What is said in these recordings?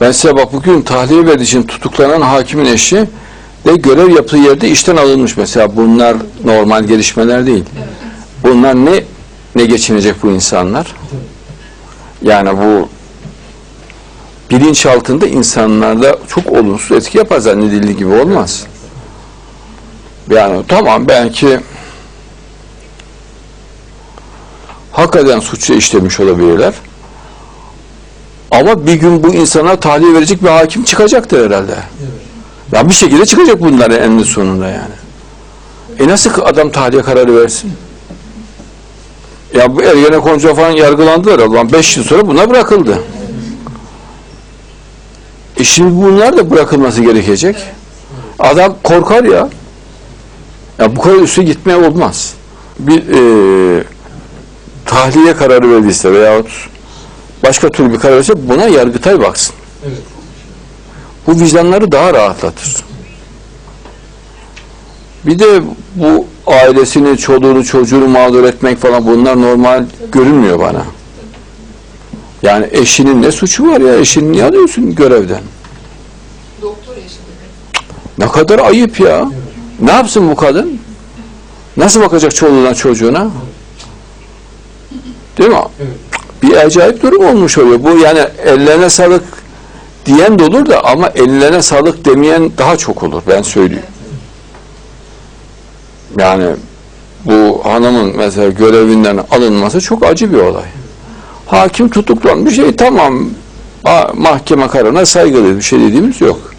Ben size bak bugün tahliye verdiği için tutuklanan hakimin eşi de görev yaptığı yerde işten alınmış mesela. Bunlar normal gelişmeler değil. Bunlar ne ne geçinecek bu insanlar? Yani bu bilinç altında insanlarda çok olumsuz etki yapar zannedildiği gibi olmaz. Yani tamam belki hakikaten suçu işlemiş olabilirler. Ama bir gün bu insana tahliye verecek bir hakim çıkacaktır herhalde. Ya bir şekilde çıkacak bunlar eninde sonunda yani. E nasıl adam tahliye kararı versin? Ya bu Ergenekonca falan yargılandılar. Ulan 5 yıl sonra buna bırakıldı. E şimdi bunlar da bırakılması gerekecek. Adam korkar ya. Ya bu kadar üstü gitmeye olmaz. Bir e, tahliye kararı verdiyse veyahut başka türlü bir karar verirse buna Yargıtay baksın. Evet. Bu vicdanları daha rahatlatır. Bir de bu ailesini, çoluğunu, çocuğunu mağdur etmek falan bunlar normal görünmüyor bana. Yani eşinin ne suçu var ya? Eşini niye alıyorsun görevden? Doktor eşinde. Ne kadar ayıp ya. Ne yapsın bu kadın? Nasıl bakacak çoluğuna, çocuğuna? Değil mi? Evet. Bir acayip durum olmuş oluyor. Bu yani ellerine sağlık diyen de olur da ama ellerine sağlık demeyen daha çok olur ben söyleyeyim. Yani bu hanımın mesela görevinden alınması çok acı bir olay. Hakim tutuklanmış şey tamam ma- mahkeme kararına saygılıyız bir şey dediğimiz yok.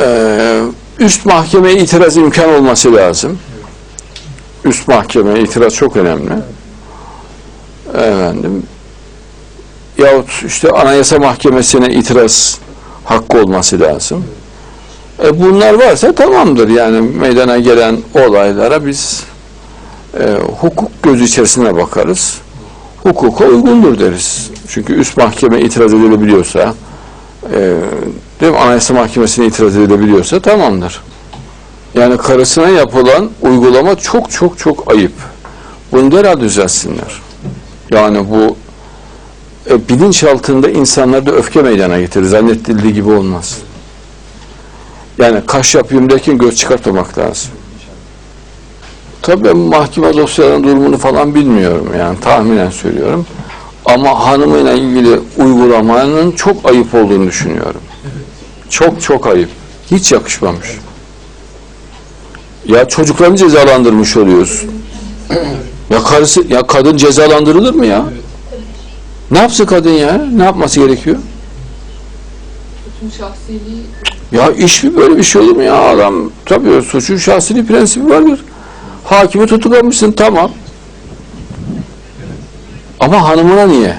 Ee, üst mahkemeye itiraz imkan olması lazım. Üst mahkemeye itiraz çok önemli. Efendim yahut işte anayasa mahkemesine itiraz hakkı olması lazım. E bunlar varsa tamamdır yani meydana gelen olaylara biz e, hukuk gözü içerisine bakarız. Hukuka uygundur deriz. Çünkü üst mahkeme itiraz edilebiliyorsa e, değil mi? anayasa mahkemesine itiraz edilebiliyorsa tamamdır. Yani karısına yapılan uygulama çok çok çok ayıp. Bunu derhal düzelsinler. Yani bu e, bilinç altında insanlarda öfke meydana getirir. Zannedildiği gibi olmaz. Yani kaş yapayım derken göz çıkartmamak lazım. Tabii mahkeme dosyalarının durumunu falan bilmiyorum yani tahminen söylüyorum. Ama hanımıyla ilgili uygulamanın çok ayıp olduğunu düşünüyorum. Çok çok ayıp. Hiç yakışmamış. Ya çocuklarını cezalandırmış oluyoruz. Ya karısı, ya kadın cezalandırılır mı ya? Ne yapsın kadın ya? Ne yapması gerekiyor? Bütün şahsiliği Ya iş mi böyle bir şey olur mu ya? Adam tabii suçun şahsili prensibi vardır. Hakimi tutuklamışsın tamam. Ama hanımına niye?